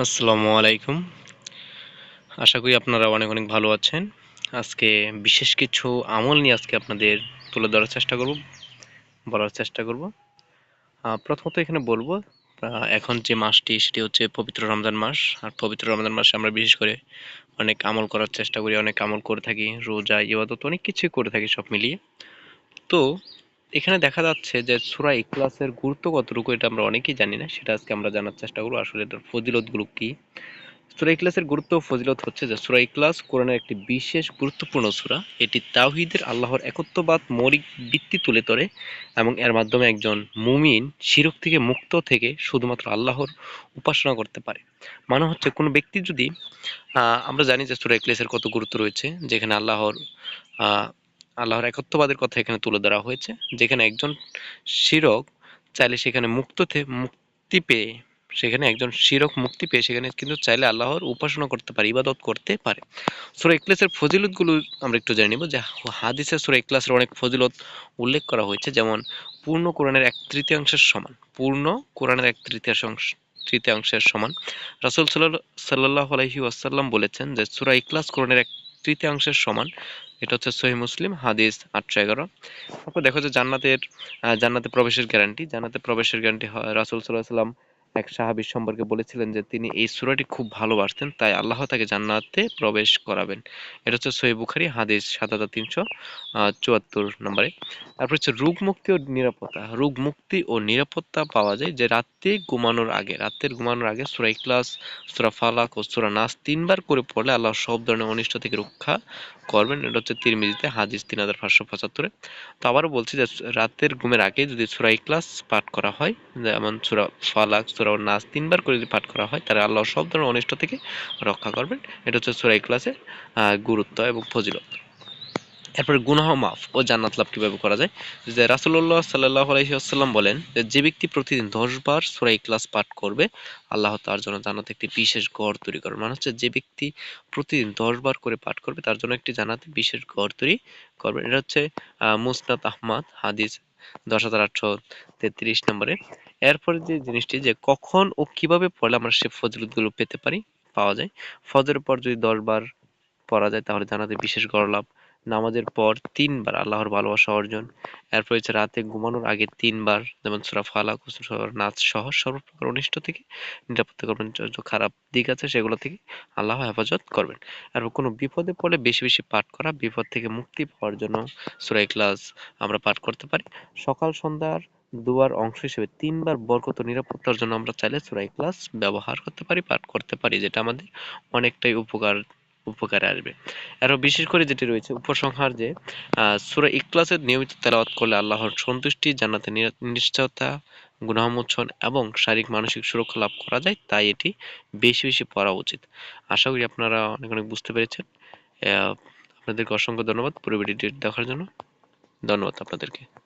আসসালামু আলাইকুম। আশা করি আপনারা অনেক অনেক ভালো আছেন। আজকে বিশেষ কিছু আমল নিয়ে আজকে আপনাদের তুলে ধরার চেষ্টা করব, বলার চেষ্টা করব। প্রথমত এখানে বলব এখন যে মাসটি, সেটি হচ্ছে পবিত্র রমজান মাস। আর পবিত্র রমজান মাসে আমরা বিশেষ করে অনেক আমল করার চেষ্টা করি, অনেক আমল করে থাকি, রোজা, ইবাদত, অনেক কিছুই করে থাকি সব মিলিয়ে। তো এখানে দেখা যাচ্ছে যে সূরা ইখলাসের গুরুত্ব কতটুকু এটা আমরা অনেকেই জানি না। সেটা আজকে আমরা জানার চেষ্টা করব। আসলে এটার ফজিলতগুলো কি? সূরা ইখলাসের গুরুত্ব ফজিলত হচ্ছে যে সূরা ইখলাস কোরআনের একটি বিশেষ গুরুত্বপূর্ণ সূরা। এটি তাওহীদের আল্লাহর একত্ববাদ মৌলিক ভিত্তি তুলে ধরে এবং এর মাধ্যমে একজন মুমিন শিরক থেকে মুক্ত থেকে শুধুমাত্র আল্লাহর উপাসনা করতে পারে। মানে হচ্ছে কোনো ব্যক্তি যদি আমরা জানি যে সূরা ইখলাসের কত গুরুত্ব রয়েছে, যেখানে আল্লাহর আল্লাহর একত্ববাদের কথা এখানে তুলে ধরা হয়েছে, যেখানে একজন শিরক চাইলে সেখানে মুক্ত থে- মুক্তি পেয়ে, সেখানে একজন শিরক মুক্তি পেয়ে সেখানে কিন্তু চাইলে আল্লাহর উপাসনা করতে পারে, ইবাদত করতে পারে। সূরা ইখলাসের ফজিলতগুলো আমরা একটু জেনে নিব যে হাদিসে সূরা ইখলাসের অনেক ফজিলত উল্লেখ করা হয়েছে, যেমন পূর্ণ কোরআনের এক তৃতীয়াংশের সমান, পূর্ণ কোরআনের এক তৃতীয়াংশ, তৃতীয়াংশের সমান। রাসূল সাল্লাল্লাহু সাল্লাল্লাহু আলাইহি ওয়াসাল্লাম বলেছেন যে সূরা ইখলাস কোরআনের এক তৃতীয়াংশের সমান। এটা হচ্ছে সহি মুসলিম, হাদিস আটশো এগারো। তারপর দেখো যে জান্নাতের জান্নাতে প্রবেশের গ্যারান্টি জান্নাতে প্রবেশের গ্যারান্টি রাসুল সাল্লাহ সাল্লাম এক সাহাবীর সম্পর্কে বলেছিলেন যে, তিনি এই সূরাটি খুব ভালোবাসতেন, তাই আল্লাহ তাকে জান্নাতে প্রবেশ করাবেন। এটা হচ্ছে সহিহ বুখারী, হাদিস সাত হাজার তিনশো চুয়াত্তর নম্বরে। তারপর হচ্ছে রোগ মুক্তি ও নিরাপত্তা। রোগ মুক্তি ও নিরাপত্তা পাওয়া যায় যে, রাতে ঘুমানোর আগে, রাতের ঘুমানোর আগে সূরা ইখলাস, সূরা ফালাক ও সূরা নাস তিনবার করে পড়লে আল্লাহ সব ধরনের অনিষ্ট থেকে রক্ষা করবেন। এটা হচ্ছে তিরমিজিতে, হাদিস তিন হাজার পাঁচশো পঁচাত্তরে। তো আবারও বলছি যে, রাতের ঘুমের আগে যদি সূরা ইখলাস পাঠ করা হয়, যেমন সূরা ফালাক সূরা নাস তিনবার করে যদি পাঠ করা হয় তাহলে আল্লাহ সব ধরনের অনিষ্ট থেকে রক্ষা করবেন। এটা হচ্ছে সূরা ইখলাসের আহ, গুরুত্ব এবং ফজিলত। এরপরে গুনাহ মাফ ও জান্নাত লাভ কীভাবে করা যায়? যে রাসূলুল্লাহ সাল্লাল্লাহু আলাইহি ওয়াসাল্লাম বলেন যে ব্যক্তি প্রতিদিন 10 বার সূরা ইখলাস পাঠ করবে আল্লাহ তার জন্য জান্নাতে একটি বিশেষ ঘর তৈরি করবে। মানে হচ্ছে যে ব্যক্তি প্রতিদিন দশবার করে পাঠ করবে তার জন্য একটি জান্নাতে বিশেষ ঘর তৈরি করবেন এটা হচ্ছে মুসনাদ আহমদ হাদিস দশ হাজার আটশো তেত্রিশ নম্বরে। এরপরে যে জিনিসটি, যে কখন ও কীভাবে পড়লে আমরা সে ফজিলতগুলো পেতে পারি, পাওয়া যায়। ফজরের পর যদি 10 বার পড়া যায়, তাহলে জানাতে বিশেষ গড় লাভ। নামাজের পর তিনবার আল্লাহর ভালোবাসা অর্জন। এরপর হচ্ছে রাতে ঘুমানোর আগে তিনবার, যেমন সূরা ফালাক নাচ সহ সর্বপ্রকার অনিষ্ট থেকে নিরাপত্তা করবেন। খারাপ দিক আছে সেগুলো থেকে আল্লাহ হেফাজত করবেন। আর কোনো বিপদে পড়লে বেশি বেশি পাঠ করা, বিপদ থেকে মুক্তি পাওয়ার জন্য সূরা ইখলাস আমরা পাঠ করতে পারি। সকাল সন্ধ্যার দুয়ার অংশ হিসেবে তিনবার বরকত নিরাপত্তার জন্য আমরা চাইলে সূরা ইখলাস ব্যবহার করতে পারি, পাঠ করতে পারি, যেটা আমাদের অনেকটাই উপকার উপকারে আসবে। আরও বিশেষ করে যেটি রয়েছে উপসংহার যে সূরা ইখলাসের নিয়মিত তেলাওয়াত করলে আল্লাহর সন্তুষ্টি, জান্নাতে নিরা- নিশ্চয়তা গুনাহমোচন এবং শারীরিক মানসিক সুরক্ষা লাভ করা যায়, তাই এটি বেশি বেশি পড়া উচিত। আশা করি আপনারা অনেক অনেক বুঝতে পেরেছেন। আপনাদেরকে অসংখ্য ধন্যবাদ পুরো ভিডিওটি দেখার জন্য। ধন্যবাদ আপনাদেরকে।